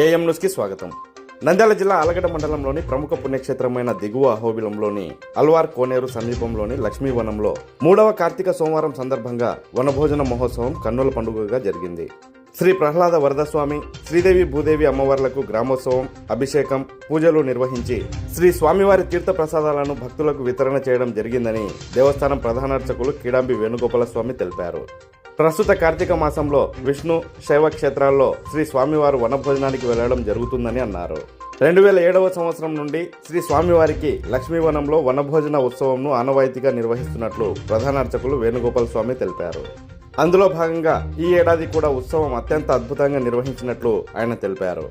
AM న్యూస్కి స్వాగతం. నంద్యాల జిల్లా ఆలగడ్డ మండలంలోని ప్రముఖ పుణ్యక్షేత్రమైన దిగువ అహోబిలంలోని అల్వార్ కోనేరు సమీపంలోని లక్ష్మీవనంలో మూడవ కార్తీక సోమవారం సందర్భంగా వనభోజన మహోత్సవం కన్నుల పండుగగా జరిగింది. శ్రీ ప్రహ్లాద వరదస్వామి శ్రీదేవి భూదేవి అమ్మవార్లకు గ్రామోత్సవం అభిషేకం పూజలు నిర్వహించి శ్రీ స్వామివారి తీర్థ ప్రసాదాలను భక్తులకు వితరణ చేయడం జరిగిందని దేవస్థానం ప్రధానార్చకులు కిడాంబి వేణుగోపాల స్వామి తెలిపారు. ప్రస్తుత కార్తీక మాసంలో విష్ణు శైవ క్షేత్రాల్లో శ్రీ స్వామివారు వనభోజనానికి వెళ్ళడం జరుగుతుందని అన్నారు. రెండు వేల ఏడవ సంవత్సరం నుండి శ్రీ స్వామివారికి లక్ష్మీవనంలో వనభోజన ఉత్సవంను ఆనవాయితీగా నిర్వహిస్తున్నట్లు ప్రధాన అర్చకులు వేణుగోపాల్ స్వామి తెలిపారు. అందులో భాగంగా ఈ ఏడాది కూడా ఉత్సవం అత్యంత అద్భుతంగా నిర్వహించినట్లు ఆయన తెలిపారు.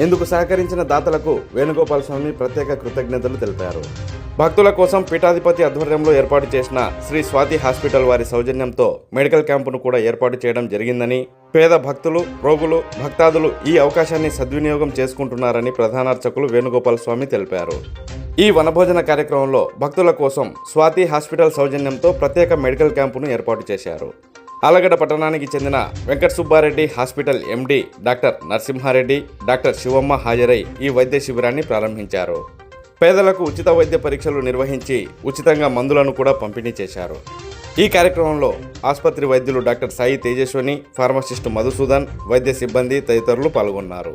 ఇందుకు సహకరించిన దాతలకు వేణుగోపాల్ స్వామి ప్రత్యేక కృతజ్ఞతలు తెలిపారు. భక్తుల కోసం పీఠాధిపతి ఆధ్వర్యంలో ఏర్పాటు చేసిన శ్రీ స్వాతి హాస్పిటల్ వారి సౌజన్యంతో మెడికల్ క్యాంపును కూడా ఏర్పాటు చేయడం జరిగిందని పేద భక్తులు రోగులు భక్తాదులు ఈ అవకాశాన్ని సద్వినియోగం చేసుకుంటున్నారని ప్రధానార్చకులు వేణుగోపాల్ స్వామి తెలిపారు. ఈ వనభోజన కార్యక్రమంలో భక్తుల కోసం స్వాతి హాస్పిటల్ సౌజన్యంతో ప్రత్యేక మెడికల్ క్యాంపును ఏర్పాటు చేశారు. ఆలగడ్డ పట్టణానికి చెందిన Venkata Subbareddy hospital MD doctor Narasimhareddy doctor Sivamma హాజరై ఈ వైద్య శిబిరాన్ని ప్రారంభించారు. పేదలకు ఉచిత వైద్య పరీక్షలు నిర్వహించి ఉచితంగా మందులను కూడా పంపిణీ చేశారు. ఈ కార్యక్రమంలో ఆసుపత్రి వైద్యులు డాక్టర్ సాయి తేజస్వని ఫార్మసిస్ట్ మధుసూదన్ వైద్య సిబ్బంది తదితరులు పాల్గొన్నారు.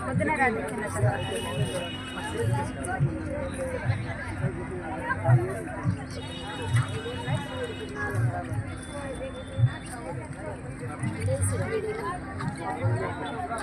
పొద్దున రాదు చిన్న తర్వాత. ఒక నిమిషం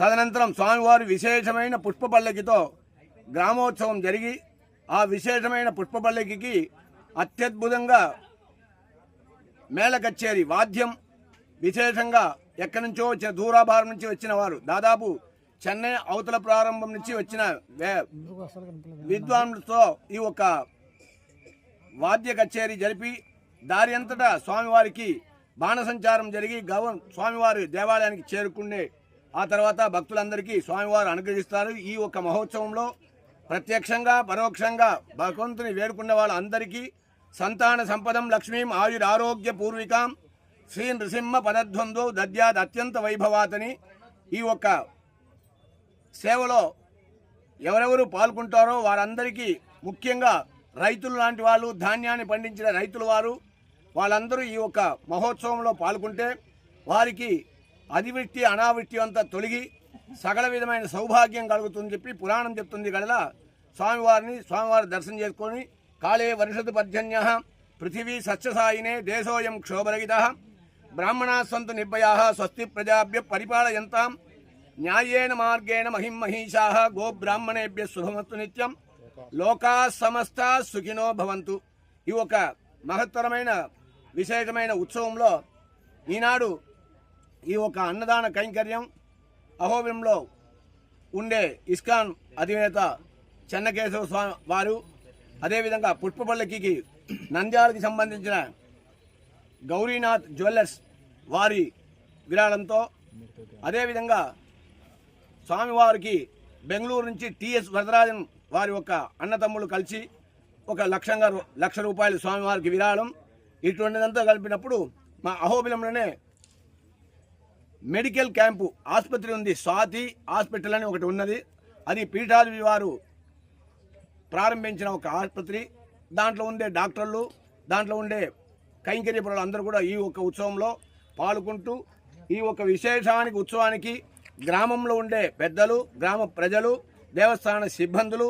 తదనంతరం స్వామివారి విశేషమైన పుష్పపల్లకితో గ్రామోత్సవం జరిగి ఆ విశేషమైన పుష్పపల్లకికి అత్యద్భుతంగా మేళ కచేరి వాద్యం విశేషంగా ఎక్కడి నుంచో వచ్చిన దూరాభారం నుంచి వచ్చిన వారు దాదాపు చెన్నై అవతల ప్రారంభం నుంచి వచ్చిన వే- విద్వాంసులతో ఈ ఒక వాద్య కచేరీ జరిపి దారి అంతటా స్వామివారికి బాణసంచారం జరిగి గవ స్వామివారి దేవాలయానికి చేరుకునే ఆ తర్వాత భక్తులందరికీ స్వామివారు అనుగ్రహిస్తారు. ఈ ఒక మహోత్సవంలో ప్రత్యక్షంగా పరోక్షంగా భగవంతుని వేడుకున్న వాళ్ళందరికీ సంతాన సంపదం లక్ష్మీం ఆయుర ఆరోగ్య పూర్వికాం శ్రీ నృసింహ పదధ్వందో దద్యాద్ అత్యంత వైభవాతని ఈ ఒక్క సేవలో ఎవరెవరు పాల్గొంటారో వారందరికీ ముఖ్యంగా రైతులు లాంటి వాళ్ళు ధాన్యాన్ని పండించిన రైతుల వారు వాళ్ళందరూ ఈ యొక్క మహోత్సవంలో పాల్గొంటే వారికి అతివృష్టి అనావృష్టి అంతా తొలగి సకల విధమైన సౌభాగ్యం కలుగుతుందని చెప్పి పురాణం చెప్తుంది కనుక స్వామివారిని స్వామివారి దర్శనం చేసుకొని కాళే వర్షతు పర్జన్య పృథివీ సస్యసాయినే దేశోయం క్షోభరహిత బ్రాహ్మణా సంతు నిర్భయా స్వస్తి ప్రజాభ్య పరిపాలయంతాం న్యాయేన మార్గేణ మహిం మహిషా గో బ్రాహ్మణేభ్య శుభమస్తు నిత్యం. లోకా సమస్త సుఖినో భవంతు. ఈ ఒక మహత్తరమైన విశేషమైన ఉత్సవంలో ఈనాడు ఈ ఒక అన్నదాన కైంకర్యం అహోబిలంలో ఉండే ఇస్కాన్ అధినేత చెన్నకేశవ స్వామి వారు అదేవిధంగా పుష్పపల్లకి నంద్యాలకు సంబంధించిన గౌరీనాథ్ జ్యువెల్లర్స్ వారి విరాళంతో అదేవిధంగా స్వామివారికి బెంగళూరు నుంచి టిఎస్ వరదరాజన్ వారి యొక్క అన్నతమ్ములు కలిసి ఒక లక్షంగా రూ- లక్ష రూపాయలు స్వామివారికి విరాళం. ఇటువంటిదంతా కలిపినప్పుడు మా అహోబిలంలోనే మెడికల్ క్యాంపు ఆసుపత్రి ఉంది. స్వాతి హాస్పిటల్ అని ఒకటి ఉన్నది. అది పీఠాది వారు ప్రారంభించిన ఒక ఆసుపత్రి. దాంట్లో ఉండే డాక్టర్లు దాంట్లో ఉండే కైంకర్యపురాలు అందరూ కూడా ఈ ఒక ఉత్సవంలో పాల్గొంటూ ఈ ఒక విశేషానికి ఉత్సవానికి గ్రామంలో ఉండే పెద్దలు గ్రామ ప్రజలు దేవస్థాన సిబ్బందులు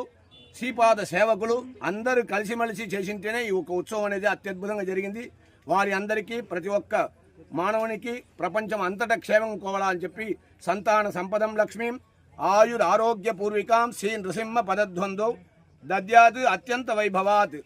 శ్రీపాద సేవకులు అందరూ కలిసిమెలిసి చేసింటేనే ఈ ఒక ఉత్సవం అనేది అత్యద్భుతంగా జరిగింది. వారి అందరికీ ప్రతి ఒక్క మానవునికి ప్రపంచం అంతటా క్షేమం కోవాలని చెప్పి సంతాన సంపదం లక్ష్మీం ఆయుర్ ఆరోగ్య పూర్వికాం శ్రీ నృసింహ పదధ్వందో దద్యాత్ అత్యంత వైభవాత్.